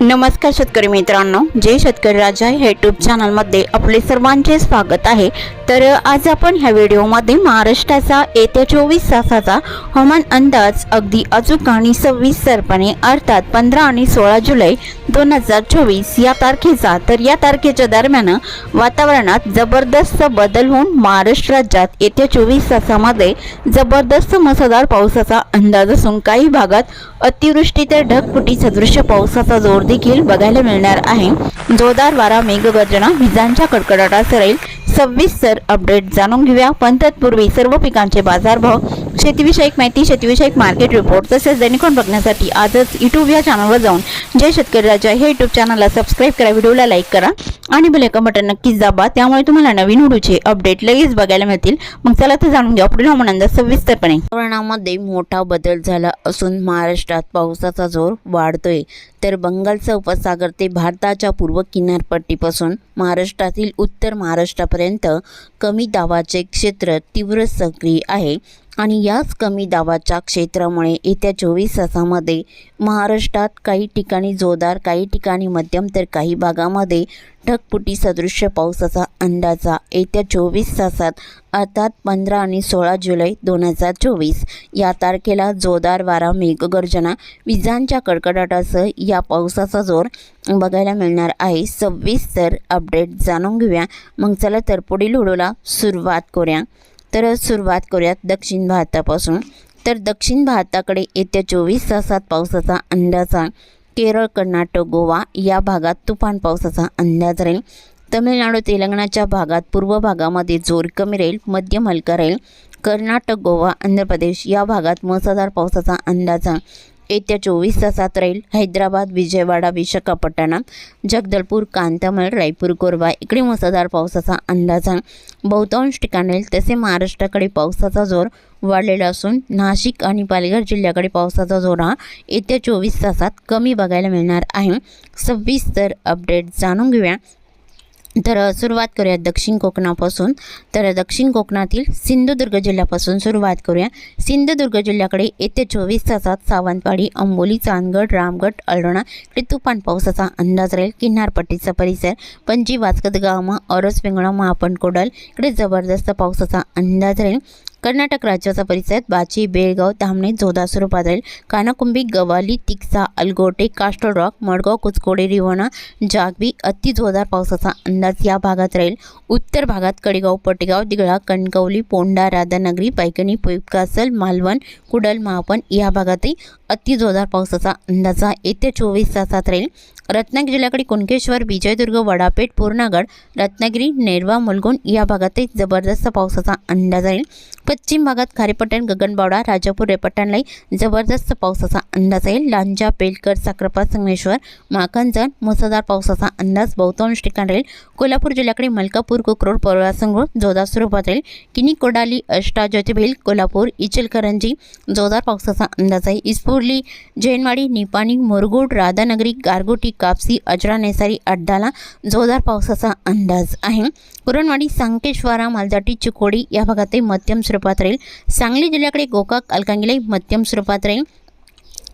नमस्कार शेतकरी मित्रांनो जय शेतकरी राजा हे यूट्यूब चॅनलमध्ये आपले सर्वांचे स्वागत आहे. तर आज आपण ह्या व्हिडिओमध्ये महाराष्ट्राचा येत्या चोवीस तासाचा हवामान अंदाज अगदी अचूक आणि सव्वीस सरपणे अर्थात पंधरा आणि सोळा जुलै दोन हजार चोवीस या तारखेचा. तर या तारखेच्या दरम्यान वातावरणात जबरदस्त बदल होऊन महाराष्ट्र राज्यात येत्या चोवीस तासामध्ये जबरदस्त मुसळधार पावसाचा अंदाज असून काही भागात अतिवृष्टी तर ढगफुटी सदृश्य पावसाचा जोर देखील बघायला मिळणार आहे. जोरदार वारा मेघगर्जना विजांच्या कडकडाटासह राहील सविस्तर अपडेट जाणून घेऊया. पण तत्पूर्वी सर्व पिकांचे बाजारभाव शेतीविषयक माहिती शेतीविषयक मार्केट रिपोर्ट तसेच दैनिकोन बघण्यासाठी आजच युट्यूब या चॅनलवर जाऊन जय शेतकरी राजा हे युट्यूब चॅनलला सबस्क्राईब करा व्हिडिओला लाईक करा आणि बेल बटन नक्कीच दाबा. त्यामुळे तुम्हाला नवीन व्हिडिओचे अपडेट लगेच बघायला मिळतील. मग चला तर जाणून घ्या पुढील हवामान सविस्तरपणे. वातावरणामध्ये मोठा बदल झाला असून महाराष्ट्रात पावसाचा जोर वाढतोय. तर बंगालचा उपसागर ते भारताच्या पूर्व किनारपट्टीपासून महाराष्ट्रातील उत्तर महाराष्ट्रापर्यंत कमी दाबाचे क्षेत्र तीव्र सक्रिय आहे. आणि याच कमी दाबाच्या क्षेत्रामुळे येत्या चोवीस तासामध्ये महाराष्ट्रात काही ठिकाणी जोरदार काही ठिकाणी मध्यम तर काही भागामध्ये ढगपुटी सदृश्य पावसाचा अंदाजा येत्या चोवीस तासात अर्थात पंधरा आणि सोळा जुलै दोन हजार चोवीस या तारखेला जोरदार वारा मेघगर्जना विजांच्या कडकडाटासह या पावसाचा जोर बघायला मिळणार आहे. सव्वीस तर अपडेट जाणून घेऊया. मग चला तर पुढील व्हिडिओला सुरुवात करूया. तर सुरुवात करूयात दक्षिण भारतापासून. तर दक्षिण भारताकडे येत्या चोवीस तासात पावसाचा अंदाजा केरळ कर्नाटक गोवा या भागात तुफान पावसाचा अंदाज राहील. तमिळनाडू तेलंगणाच्या भागात पूर्व भागामध्ये जोर कमी राहील मध्यम हलका राहील. कर्नाटक गोवा आंध्र प्रदेश या भागात मुसळधार पावसाचा अंदाजा येत्या चोवीस तासात राहील हैदराबाद विजयवाडा विशाखापट्टणम जगदलपूर कांतामळ रायपूर कोरबा. इकडे मुसळधार पावसाचा अंदाज आहे. बहुतांश ठिकाणी तसे महाराष्ट्राकडे पावसाचा जोर वाढलेला असून नाशिक आणि पालघर जिल्ह्याकडे पावसाचा जोर हा येत्या चोवीस तासात कमी बघायला मिळणार आहे. सविस्तर अपडेट जाणून घेऊया. तर सुरुवात करूया दक्षिण कोकणापासून. तर दक्षिण कोकणातील सिंधुदुर्ग जिल्ह्यापासून सुरुवात करूया. सिंधुदुर्ग जिल्ह्याकडे येत्या चोवीस तासात सावंतवाडी अंबोली चांदगड रामगड अळणा इकडे तुफान पावसाचा अंदाज राहील. किनारपट्टीचा परिसर पणजी वास्कत गावमा औरस वेंगळा महापण कोडल इकडे जबरदस्त पावसाचा अंदाज राहील. कर्नाटक राज्याचा परिसर बाची बेळगाव धामणे जोधा स्वरूपात राहील कानाकुंबी गवाली तिक्सा अलगोटे कास्टल रॉक मडगाव कुचकोडे रिवणा जागबी अतिजोरदार पावसाचा अंदाज या भागात राहील. उत्तर भागात कडेगाव पटेगाव दिगळा कणकवली पोंडा राधानगरी पैकणी कासल मालवण कुडल महापण या भागातही अतिजोरदार पावसाचा अंदाज येत्या चोवीस तासात राहील. रत्नागिरी जिल्ह्याकडे कुणकेश्वर विजयदुर्ग वडापेठ पूर्णागड रत्नागिरी नेरवा मुलगुण या भागातही जबरदस्त पावसाचा अंदाज राहील पश्चिम भागात खारेपट्टण गगनबावडा राजापूर रेपट्टणलाही जबरदस्त पावसाचा अंदाज आहे. लांजा पेलकर साक्रपा संगमेश्वर माखनजण मुसळधार पावसाचा अंदाज बहुतांश ठिकाण राहील. कोल्हापूर जिल्ह्याकडे मलकापूर कुकरोड पर्वळासंगोळ जोरदार स्वरूपात राहील. किनी कोडाली अष्टा ज्योतिबेल कोल्हापूर इचलकरंजी जोरदार पावसाचा अंदाज आहे. इस्फुर्ली जैनवाडी निपाणी मुरगुड राधानगरी गारगोटी कापसी अजरा नेसारी अड्डाला जोरदार पावसाचा अंदाज आहे. कुरणवाडी सांकेश्वरा मालजाटी चिकोडी या भागातही मध्यम स्वरूपात राहील. सांगली जिल्ह्याकडे गोकाक अलकांगिलाई मध्यम स्वरूपात राहील.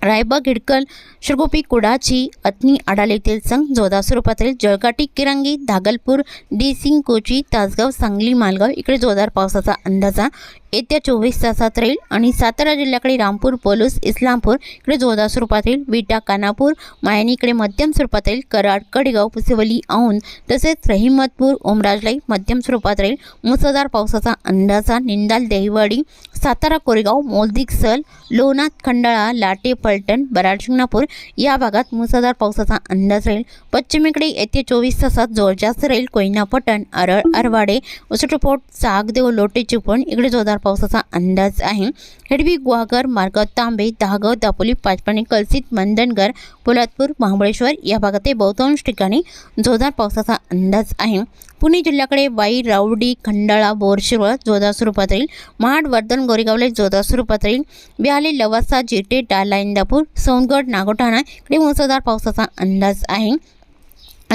रायबा घिडकल शिरगोपी कुडाची अत्नी आडाल येथील संघ जोधा स्वरूपात राहील जळकाटी किरांगी धागलपूर डिसिंग कोची तासगाव सांगली मालगाव इकडे जोरदार पावसाचा अंदाजा. येत्या चोवीस तासात राहील आणि सातारा जिल्ह्याकडे रामपूर पोलूस इस्लामपूर इकडे जोरदार स्वरूपात राहील विटा कानापूर मायनी इकडे मध्यम स्वरूपात राहील कराड कडेगाव पुसेवली औंध तसेच रहिमतपूर ओमराजलाई मध्यम स्वरूपात राहील. मुसळधार पावसाचा अंदाजा निंदाल देहिवाडी सातारा कोरेगाव मोलदिक सल खंडाळा लाटे पलटण बराड शिंगणापूर या भागात मुसळधार पावसाचा अंदाज राहील. पश्चिमेकडे येत्या चोवीस तासात जोरजास्त राहील कोयना पटण अरळ अरवाडे उसटपोट सागदेव लोटे चिपळण इकडे जोरदार पावसाचा अंदाज आहे. हेडवी गुहागर मार्गाव तांबे दहागाव दापोली पाचपाणी कलसित मंदनगर पोलादपूर महाबळेश्वर या भागातही बहुतांश ठिकाणी जोरदार पावसाचा अंदाज आहे. पुणे जिल्ह्याकडे वाई रावडी खंडाळा बोरशिरोळ जोरदार स्वरूपात राहील. महाड वर्धन गोरेगावला जोरदार स्वरूपात राहील बिहाली लवासा जेटे डाला इंदापूर सोनगड नागोठाणा इकडे मुसळधार पावसाचा अंदाज आहे.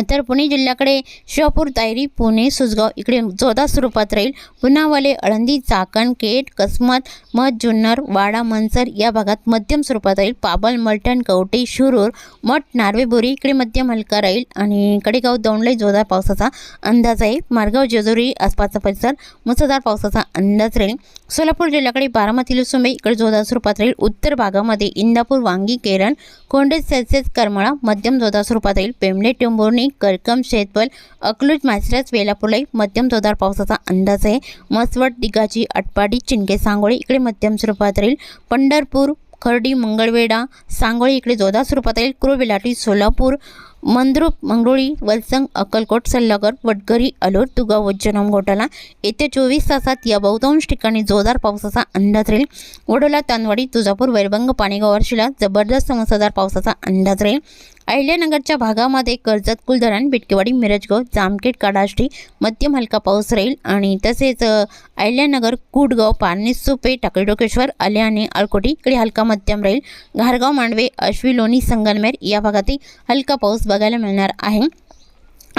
तर पुणे जिल्ह्याकडे शहापूर तायरी पुणे सुसगाव इकडे जोरदार स्वरूपात राहील. पुनावाले अळंदी चाकण केट कसमत मध जुन्नर वाडा मनसर या भागात मध्यम स्वरूपात राहील. पाबल मलटण कवटे शिरूर मठ नार्वे बोरी इकडे मध्यम हलका राहील. आणि कडेगाव दौंडले जोरदार पावसाचा अंदाज आहे. मारगाव जेजुरी आसपासचा परिसर मुसळधार पावसाचा अंदाज राहील. सोलापूर जिल्ह्याकडे बारामती लुसुंबे इकडे जोरदार स्वरूपात राहील. उत्तर भागामध्ये इंदापूर वांगी केरण कोंडे सेसेस करमाळा मध्यम जोरदार स्वरूपात राहील. पेमले टेंबोर्णी करकम शेतबल अकलूज मासरस वेलापूरलाही मध्यम जोरदार पावसाचा अंदाज आहे. मसवड दिगाची अटपाडी चिंके सांगोळी इकडे मध्यम स्वरूपात राहील. पंढरपूर खर्डी मंगळवेढा सांगोळी इकडे जोरदार स्वरूपात राहील. कुरुविलाटी सोलापूर मंद्रुप मंगरुळी वलसंग अक्कलकोट सल्लागर वडगरी अलोट तुगाव वज्जनम जनम घोटाला येत्या चोवीस तासात या बहुतांश ठिकाणी जोरदार पावसाचा अंदाज राहील. वडोला तानवाडी तुळजापूर वैरभंग पाणीगाव वर्षीला जबरदस्त मुसळधार पावसाचा अंदाज राहील. अहिल्यानगरच्या भागामध्ये कर्जत कुलधरण बिटकेवाडी मिरजगाव जामखेड काडाष्टी मध्यम हलका पाऊस राहील आणि तसेच अहिल्यानगर कुडगाव पारनेर सुपे टाकळी डोकेश्वर आल्याने अळकोटी इकडे हलका मध्यम राहील. घारगाव मांडवे अश्वी लोणी या भागातही हलका पाऊस बघायला मिळणार आहे.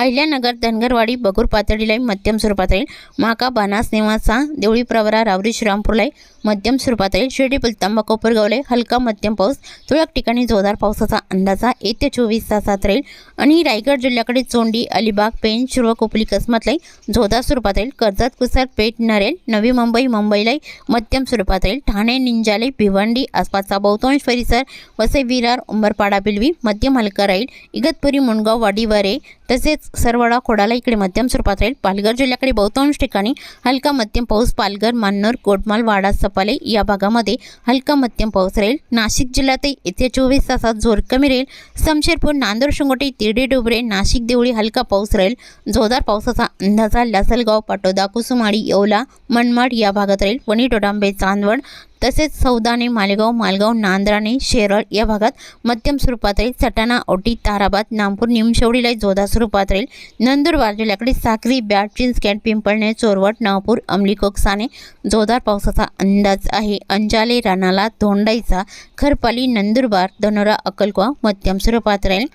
अहिल्यानगर धनगरवाडी बगूर पातळीला मध्यम स्वरूपात राहील माका बानास नेवासा देवळी प्रवरा रावरी श्रीरामपूरला मध्यम स्वरूपात राहील शिर्डी पुलतांबा कोपरगावले हलका मध्यम पाऊस तुरळक ठिकाणी जोरदार पावसाचा अंदाजा येत्या चोवीस तासात राहील. आणि रायगड जिल्ह्याकडे चोंडी अलिबाग पेन शिरवा कोपली कसमतलाही जोरदार स्वरूपात राहील कर्जत कुसर पेठ नरेल नवी मुंबई मुंबईला मध्यम स्वरूपात राहील ठाणे निंजाले भिवंडी आसपासचा बहुतांश परिसर वसई विरार उंबरपाडा बिलवी मध्यम हलका राहील. इगतपुरी मुंडगाव वाडीवारे तसेच सरवडा खोडाला इकडे मध्यम स्वरूपात राहील. पालघर जिल्ह्याकडे बहुतांश ठिकाणी हलका मध्यम पाऊस पालघर मान्नर कोटमाल वाडा सपाले या भागामध्ये हलका मध्यम पाऊस राहील. नाशिक जिल्ह्यातही येत्या चोवीस तासात जोर कमी राहील. समशेरपूर नांदूर शिंगोटी तिरडे डोबरे नाशिक देवळी हलका पाऊस राहील. जोरदार पावसाचा अंदाजा लासलगाव पाटोदा कुसुमाडी येवला मनमाड या भागात राहील. वणी डोडांबे चांदवड तसेच सौदाने मालेगाव मालगाव नांद्राणे शेरळ या भागात मध्यम स्वरूपात राहील. सटाणा ओटी ताराबाद नामपूर निमशेवडीला जोधा स्वरूपात राहील. नंदुरबार जिल्ह्याकडे साक्री बॅट चिंचकॅट पिंपळणे चोरवट नागपूर अमली कोकसाने जोरदार पावसाचा अंदाज आहे. अंजाले रानाला धोंडाईचा खरपाली नंदुरबार धनोरा अक्कलकोवा मध्यम स्वरूपात राहील.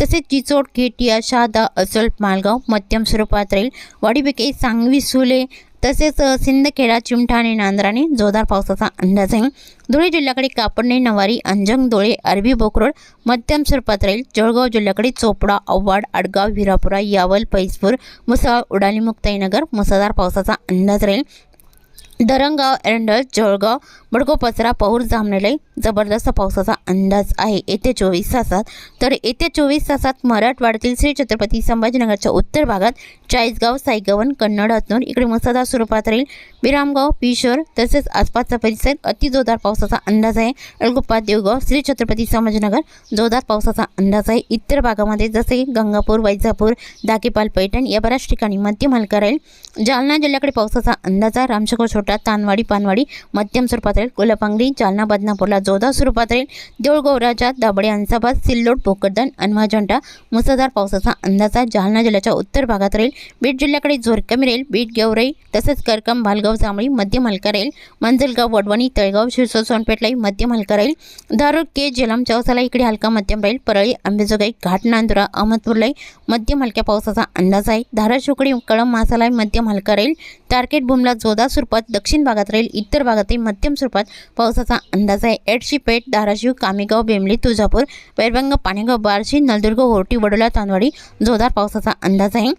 तसेच चिचोड केटिया शहादा असल मालगाव मध्यम स्वरूपात राहील वाडीबिके सांगवी सुले तसेच सिंदखेडा चिमठा आणि नांद्राने जोरदार पावसाचा अंदाज आहे. धुळे जिल्ह्याकडे कापडणे नवारी अंजंग धुळे अरबी बोकरोड मध्यम स्वरूपात राहील जळगाव जिल्ह्याकडे चोपडा अव्वाड आडगाव हिरापुरा यावल पैसपूर मुसाळ उडाली मुक्ताईनगर मुसळधार पावसाचा अंदाज राहील. दरंगाव एरंडल जळगाव बडको पचरा पौर जामनेलाई जबरदस्त पावसाचा अंदाज आहे. येत्या चोवीस तासात तर येत्या चोवीस तासात मराठवाड्यातील श्री छत्रपती संभाजीनगरच्या उत्तर भागात चाळीसगाव साईगवन कन्नड हतनूर इकडे मुसळधार स्वरूपात राहील. विरामगाव पिशोर तसेच आसपासचा परिसर अति जोरदार पावसाचा अंदाज आहे. अलगुप्पा देवगाव श्री छत्रपती संभाजीनगर जोरदार पावसाचा अंदाज आहे. इतर भागामध्ये जसे गंगापूर वैजापूर दाकेपाल पैठण या बऱ्याच ठिकाणी मध्यम हलका राहील. जालना जिल्ह्याकडे पावसाचा अंदाज आहे. रामशंकर छोटा तानवाडी पानवाडी मध्यम स्वरूपात राहील. कोल्हापांगरी जालना बदनापूरला जोरदार स्वरूपात राहील. देऊळगाव राजा दाबडे अंसाबाद सिल्लोड भोकरदन अनमाजंटा मुसळधार पावसाचा अंदाज आहे जालना जिल्ह्याच्या उत्तर भागात राहील. बीड जिल्ह्याकडे जोर कमी राहील. बीड गेवराई तसेच करकम भालगाव जांभळी मध्यम हलका राहील. मंजलगाव वडवणी तळगाव शिरसो सोनपेठलाही मध्यम हलका राहील. दारुड के जलम चौसाला इकडे हलका मध्यम राहील. परळी अंबेजोगाई घाट नांदुरा अहमदपूरलाही मध्यम हलक्या पावसाचा अंदाज आहे. धाराशिवकडे कळम मासालाही मध्यम हलका राहील. टार्गेट बुमला जोरदार स्वरूपात दक्षिण भागात राहील इतर भागातही मध्यम स्वरूपात पावसाचा अंदाज आहे. एडशी पेठ धाराशिव कामेगाव बेमली तुळजापूर वैरभंग पाणेगाव बार्शी नलदुर्ग होर्टी वडोला तांदवाडी जोरदार पावसाचा अंदाज आहे.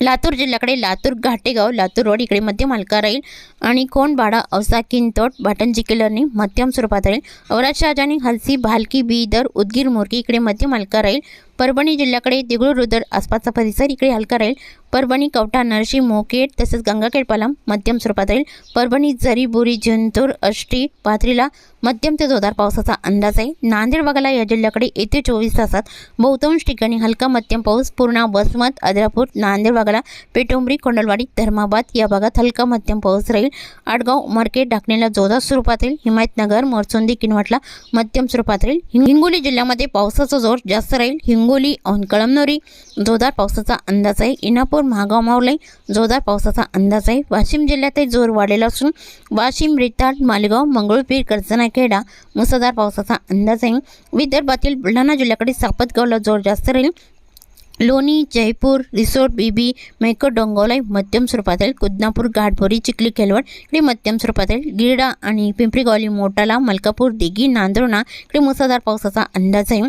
लातूर जिल्ह्याकडे लातूर घाटेगाव लातूर रोड इकडे मध्यम हलका राहील आणि कोंडबाडा औसा किनतोट भाटंजी किल्लरनी मध्यम स्वरूपात राहील. औराद शहाजानी हलसी भालकी बीदर उदगीर मोरकी इकडे मध्यम हलका राहील. परभणी जिल्ह्याकडे देगळूर रुदर आसपासचा परिसर इकडे हलका राहील. परभणी कवठा नरशी मोकेड तसेच गंगाखेड पालम मध्यम स्वरूपात राहील. परभणी जरी बोरी जंतूर अष्टी पाथरीला मध्यम ते जोरदार पावसाचा अंदाज आहे. नांदेड वगळा या जिल्ह्याकडे येत्या चोवीस तासात बहुतांश ठिकाणी हलका मध्यम पाऊस पूर्णा वसमत आदरापूर नांदेड वगळा पेटोंबरी कोंडलवाडी धर्माबाद या भागात हलका मध्यम पाऊस राहील. आडगाव मार्केट ढाकणीला जोरदार स्वरूपात राहील. हिमायतनगर मोरचोंदी किनवटला मध्यम स्वरूपात राहील. हिंगोली जिल्ह्यामध्ये पावसाचा जोर जास्त राहील. हिंगोली औंध कळमनोरी जोरदार पावसाचा अंदाज आहे. इनापूर महागाव मावलाई जोरदार पावसाचा अंदाज आहे. वाशिम जिल्ह्यातही जोर वाढलेला असून वाशिम रिताड मालेगाव मंगळूरपीर कर्जनाखेडा मुसळधार पावसाचा अंदाज आहे. विदर्भातील बुलढाणा जिल्ह्याकडे सापतगावला जोर जास्त राहील. लोणी जयपूर रिसोर्ट बीबी मेको डोंगोलाई मध्यम स्वरूपातील कुदनापूर घाटभोरी चिखली खेलवड इकडे मध्यम स्वरूपातील गिरडा आणि पिंपरीगौली मोटाला मलकापूर दिघी नांदुर्णा इकडे मुसळधार पावसाचा अंदाज आहे.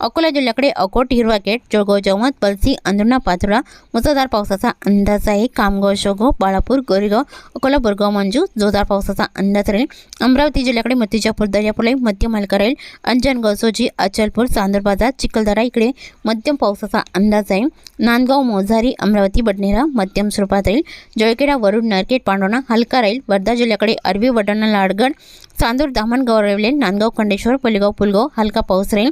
अकोला जिल्ह्याकडे अकोट हिरवा गेट जळगाव जवत पलसी अंदुर्णा पाथुरा मुसळधार पावसाचा अंदाज आहे. कामगाव शोगो बाळापूर गोरेगाव अकोला बोरगाव मंजू जोरदार पावसाचा अंदाज राहील. अमरावती जिल्ह्याकडे मतीजापूर दर्यापूरला मध्यम हलका राहील. अंजन गसोजी अचलपूर चांदूर बाजार चिखलदरा इकडे मध्यम पावसाचा अंदाज आहे नांदगाव मोझारी अमरावती बडनेरा मध्यम स्वरूपात राहील. जळखेडा वरुड नरकेट पांडोणा हलका राहील. वर्धा जिल्ह्याकडे अरबी वडाणा लाडगड चांदूर दामणगाव रेवले नांदगाव खंडेश्वर पलगाव पुलगाव हलका पाऊस राहील.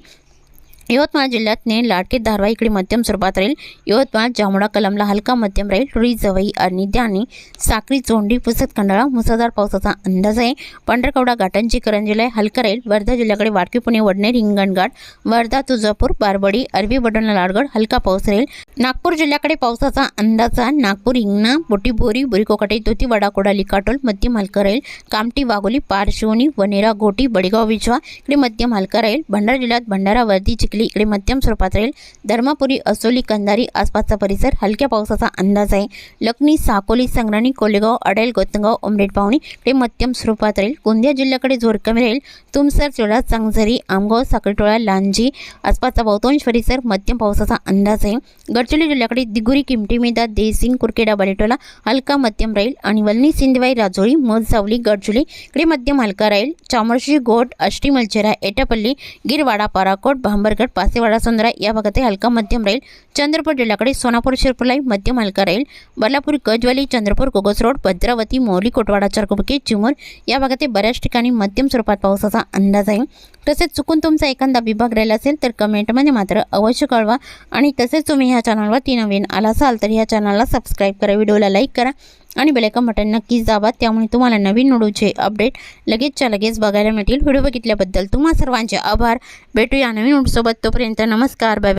यवतमाळ जिल्ह्यात ने लाडके धारवा इकडे मध्यम स्वरूपात राहील. यवतमाळ जांभळा कलमला हलका मध्यम राहील. रुई जवई आणि द्यानी साक्री चोंडी पुसत खंडाळा मुसळधार पावसाचा अंदाज आहे. पंढरकवडा घाटांची करंजीला हलका राहील. वर्धा जिल्ह्याकडे वाडकी पुणे वडनेर हिंगणघाट वर्धा तुळजापूर बारबडी अरबी बडोना लाडगड हलका पाऊस राहील. नागपूर जिल्ह्याकडे पावसाचा अंदाज आहे. नागपूर हिंगणा बोटीबोरी बुरिकोकटे तोतीवाडा कोडाली लिकाटोल मध्यम हलका राहील. कामटी वाघोली पारशिवनी वनेरा घोटी बडगाव विजवा इकडे मध्यम हलका राहील. भंडारा जिल्ह्यात भंडारा वर्दी चिखली इकडे मध्यम स्वरूपात राहील. धर्मापुरी असोली कंधारी आसपासचा परिसर हलक्या पावसाचा अंदाज आहे. लखनी साकोली संग्राणी कोलेगाव अडेल गोतंगाव उमरेड पाहुणी इकडे मध्यम स्वरूपात राहील. गोंदिया जिल्ह्याकडे जोर कमी राहील. तुमसर चोळा चांगझरी आमगाव साखरटोळा लांजी आसपासचा बहुतांश परिसर मध्यम पावसाचा अंदाज आहे. गडचिरोली जिल्ह्याकडे दिगुरी किमटी मेदा देसिंग कुरकेडा बालेटोला हलका मध्यम राहील. आणि वल्नी सिंधवाई राजोळी मध सावली गडचिरोली इकडे मध्यम हलका राहील. चामोर्शी गोट अष्टीमलचेरा एटापल्ली गिरवाडा पाराकोट भांबरगड पासेवाडा सुंदरा या भागातही हलका मध्यम राहील चंद्रपूर जिल्ह्याकडे सोनापूर शिरपूरलाही मध्यम हलका राहील बल्लापूर गजवाली चंद्रपूर कोगस रोड भद्रावती मोरी कोटवाडा चारकुबकी चिमूर या भागात बऱ्याच ठिकाणी मध्यम स्वरूपात पावसाचा अंदाज आहे. तसेच चुकून तुमचा एखादा विभाग राहिला असेल तर कमेंटमध्ये मात्र अवश्य कळवा. आणि तसेच तुम्ही ह्या चॅनलवरती नवीन आला असाल तर ह्या चॅनलला सबस्क्राईब करा व्हिडिओला लाईक करा. आणि बेलायकन बटन नक्कीच दाबा. त्यामुळे तुम्हाला नवीन नोडूचे अपडेट लगेचच्या लगेच बघायला मिळतील. व्हिडिओ बघितल्याबद्दल तुम्हा सर्वांचे आभार. भेटूया नवीन नोडसोबत तोपर्यंत नमस्कार. बाय